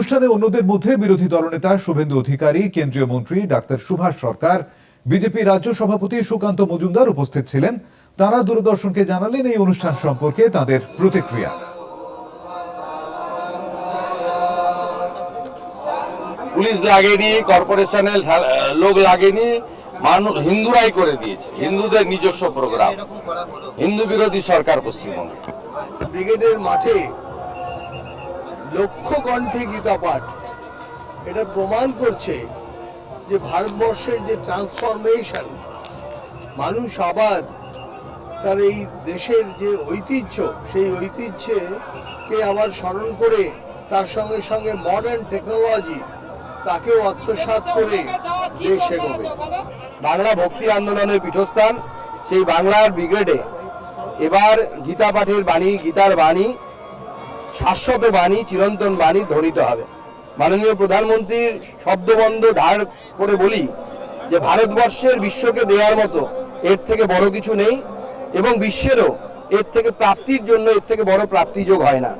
অনুষ্ঠানে অন্যদের মধ্যে বিরোধী দলনেতা শুভেন্দু অধিকারী কেন্দ্রীয় মন্ত্রী ডাক্তার সুভাষ সরকার বিজেপি রাজ্য সভাপতি সুকান্ত মজুমদার উপস্থিত ছিলেন। তারা দূরদর্শনকে জানালেন এই অনুষ্ঠান সম্পর্কে তাদের প্রতিক্রিয়া। পুলিশ লাগেনি কর্পোরেশনের লোক লাগেনি মানুষ হিন্দুরাই করে দিয়েছে। হিন্দুদের নিজস্ব প্রোগ্রাম হিন্দু বিরোধী সরকার পশ্চিমবঙ্গে। ব্রিগেডের মাঠে লক্ষ কণ্ঠে গীতা পাঠ এটা প্রমাণ করছে যে ভারতবর্ষের যে ট্রান্সফরমেশন মানুষ আবার তার এই দেশের যে ঐতিহ্য, সেই ঐতিহ্যকে আবার স্মরণ করে তার সঙ্গে সঙ্গে মডার্ন টেকনোলজি তাকেও আত্মসাৎ করে দেশ এগোবে। বাংলা ভক্তি আন্দোলনের পীঠস্থান, সেই বাংলার ব্রিগেডে এবার গীতা পাঠের বাণী, গীতার বাণী শাশ্বত বাণী, চিরন্তন বাণী ধরিত হবে। মাননীয় প্রধানমন্ত্রীর শব্দবন্ধ ধার করে বলি যে, ভারতবর্ষের বিশ্বকে দেওয়ার মতো এর থেকে বড় কিছু নেই এবং বিশ্বেরও এর থেকে প্রাপ্তির জন্য এর থেকে বড় প্রাপ্তিযোগ হয় না।